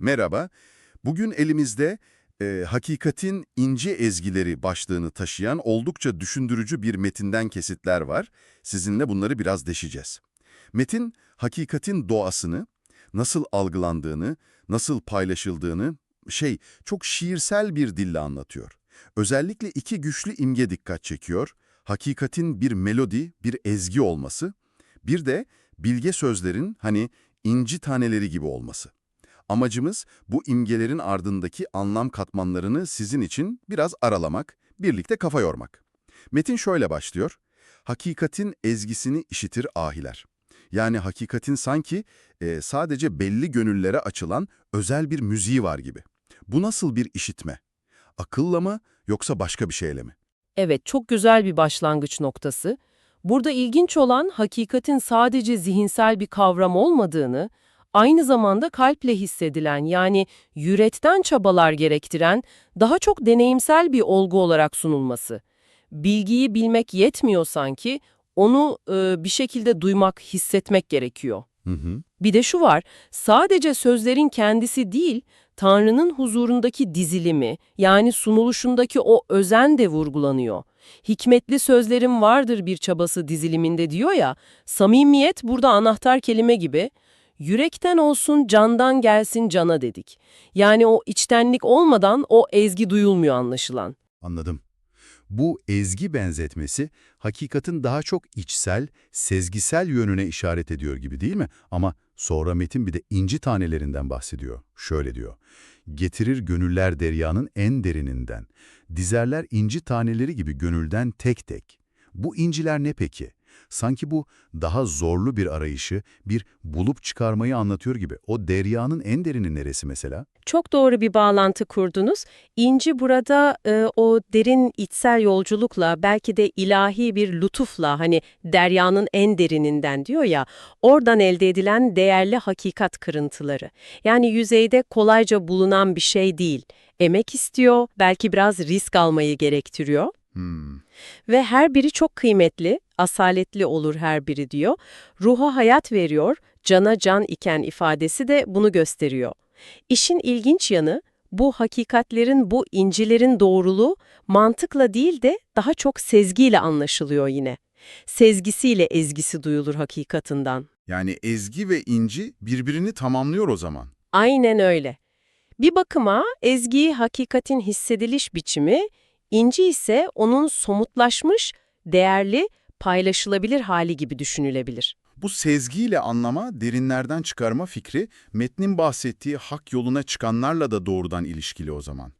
Merhaba. Bugün elimizde e, Hakikatin İnce Ezgileri başlığını taşıyan oldukça düşündürücü bir metinden kesitler var. Sizinle bunları biraz deşeceğiz. Metin, hakikatin doğasını, nasıl algılandığını, nasıl paylaşıldığını, şey, çok şiirsel bir dille anlatıyor. Özellikle iki güçlü imge dikkat çekiyor. Hakikatin bir melodi, bir ezgi olması, bir de bilge sözlerin hani inci taneleri gibi olması. Amacımız bu imgelerin ardındaki anlam katmanlarını sizin için biraz aralamak, birlikte kafa yormak. Metin şöyle başlıyor. Hakikatin ezgisini işitir ahiler. Yani hakikatin sanki e, sadece belli gönüllere açılan özel bir müziği var gibi. Bu nasıl bir işitme? Akılla mı yoksa başka bir şeyle mi? Evet, çok güzel bir başlangıç noktası. Burada ilginç olan hakikatin sadece zihinsel bir kavram olmadığını, aynı zamanda kalple hissedilen yani yürekten çabalar gerektiren daha çok deneyimsel bir olgu olarak sunulması. Bilgiyi bilmek yetmiyor sanki, onu e, bir şekilde duymak, hissetmek gerekiyor. Hı hı. Bir de şu var, sadece sözlerin kendisi değil, Tanrı'nın huzurundaki dizilimi, yani sunuluşundaki o özen de vurgulanıyor. Hikmetli sözlerim vardır bir çabası diziliminde diyor ya, samimiyet burada anahtar kelime gibi, yürekten olsun candan gelsin cana dedik. Yani o içtenlik olmadan o ezgi duyulmuyor anlaşılan. Anladım. Bu ezgi benzetmesi hakikatin daha çok içsel, sezgisel yönüne işaret ediyor gibi değil mi? Ama sonra metin bir de inci tanelerinden bahsediyor. Şöyle diyor. Getirir gönüller deryanın en derininden. Dizerler inci taneleri gibi gönülden tek tek. Bu inciler ne peki? Sanki bu daha zorlu bir arayışı, bir bulup çıkarmayı anlatıyor gibi. O deryanın en derini neresi mesela? Çok doğru bir bağlantı kurdunuz. İnci burada e, o derin içsel yolculukla belki de ilahi bir lütufla hani deryanın en derininden diyor ya oradan elde edilen değerli hakikat kırıntıları. Yani yüzeyde kolayca bulunan bir şey değil. Emek istiyor, belki biraz risk almayı gerektiriyor. Hmm. Ve her biri çok kıymetli, asaletli olur her biri diyor. Ruha hayat veriyor, cana can iken ifadesi de bunu gösteriyor. İşin ilginç yanı, bu hakikatlerin, bu incilerin doğruluğu mantıkla değil de daha çok sezgiyle anlaşılıyor yine. Sezgisiyle ezgisi duyulur hakikatından. Yani ezgi ve inci birbirini tamamlıyor o zaman. Aynen öyle. Bir bakıma ezgi hakikatin hissediliş biçimi, inci ise onun somutlaşmış, değerli, paylaşılabilir hali gibi düşünülebilir. Bu sezgiyle anlama, derinlerden çıkarma fikri metnin bahsettiği hak yoluna çıkanlarla da doğrudan ilişkili o zaman.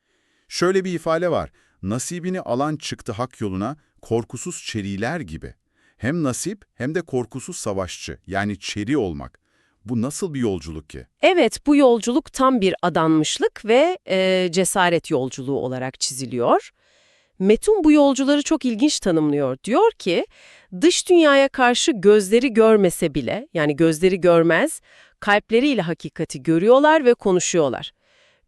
Şöyle bir ifade var, nasibini alan çıktı hak yoluna korkusuz çeriler gibi. Hem nasip hem de korkusuz savaşçı yani çeri olmak. Bu nasıl bir yolculuk ki? Evet, bu yolculuk tam bir adanmışlık ve e, cesaret yolculuğu olarak çiziliyor. Metun bu yolcuları çok ilginç tanımlıyor. Diyor ki, dış dünyaya karşı gözleri görmese bile, yani gözleri görmez, kalpleriyle hakikati görüyorlar ve konuşuyorlar.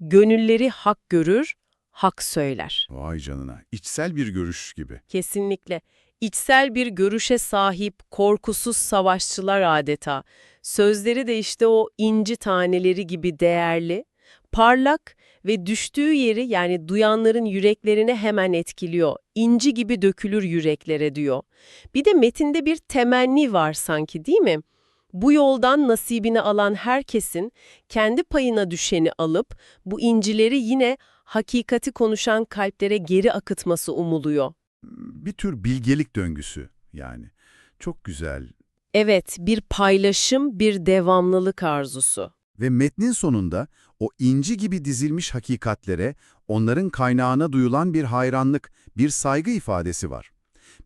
Gönülleri hak görür, hak söyler. Vay canına, içsel bir görüş gibi. Kesinlikle. İçsel bir görüşe sahip, korkusuz savaşçılar adeta. Sözleri de işte o inci taneleri gibi değerli, parlak ve düştüğü yeri yani duyanların yüreklerine hemen etkiliyor. İnci gibi dökülür yüreklere diyor. Bir de metinde bir temenni var sanki değil mi? Bu yoldan nasibini alan herkesin kendi payına düşeni alıp bu incileri yine hakikati konuşan kalplere geri akıtması umuluyor. Bir tür bilgelik döngüsü yani. Çok güzel. Evet, bir paylaşım, bir devamlılık arzusu. Ve metnin sonunda o inci gibi dizilmiş hakikatlere, onların kaynağına duyulan bir hayranlık, bir saygı ifadesi var.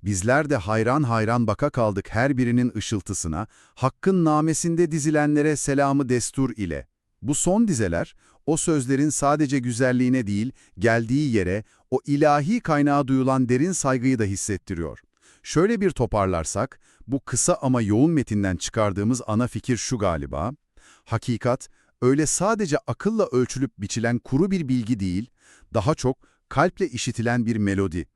Bizler de hayran hayran baka kaldık her birinin ışıltısına, hakkın namesinde dizilenlere selamı destur ile. Bu son dizeler, o sözlerin sadece güzelliğine değil, geldiği yere, o ilahi kaynağa duyulan derin saygıyı da hissettiriyor. Şöyle bir toparlarsak, bu kısa ama yoğun metinden çıkardığımız ana fikir şu galiba, hakikat, öyle sadece akılla ölçülüp biçilen kuru bir bilgi değil, daha çok kalple işitilen bir melodi.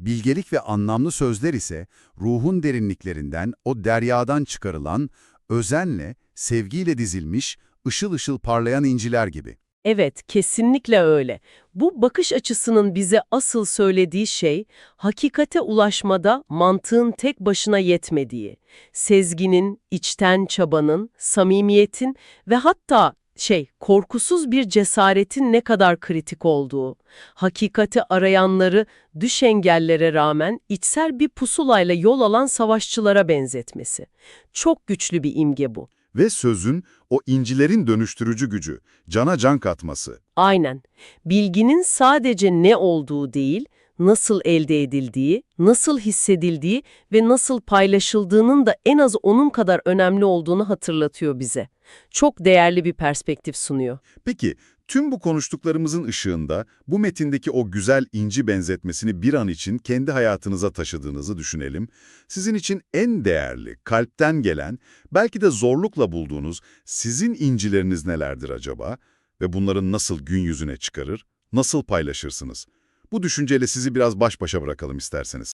Bilgelik ve anlamlı sözler ise ruhun derinliklerinden, o deryadan çıkarılan, özenle, sevgiyle dizilmiş, ışıl ışıl parlayan inciler gibi. Evet, kesinlikle öyle. Bu bakış açısının bize asıl söylediği şey, hakikate ulaşmada mantığın tek başına yetmediği, sezginin, içten çabanın, samimiyetin ve hatta şey, korkusuz bir cesaretin ne kadar kritik olduğu, hakikati arayanları düş engellere rağmen içsel bir pusulayla yol alan savaşçılara benzetmesi. Çok güçlü bir imge bu. Ve sözün o incilerin dönüştürücü gücü, cana can katması. Aynen. Bilginin sadece ne olduğu değil, nasıl elde edildiği, nasıl hissedildiği ve nasıl paylaşıldığının da en az onun kadar önemli olduğunu hatırlatıyor bize. Çok değerli bir perspektif sunuyor. Peki, tüm bu konuştuklarımızın ışığında bu metindeki o güzel inci benzetmesini bir an için kendi hayatınıza taşıdığınızı düşünelim. Sizin için en değerli, kalpten gelen, belki de zorlukla bulduğunuz sizin incileriniz nelerdir acaba? Ve bunları nasıl gün yüzüne çıkarır, nasıl paylaşırsınız? Bu düşünceyle sizi biraz baş başa bırakalım isterseniz.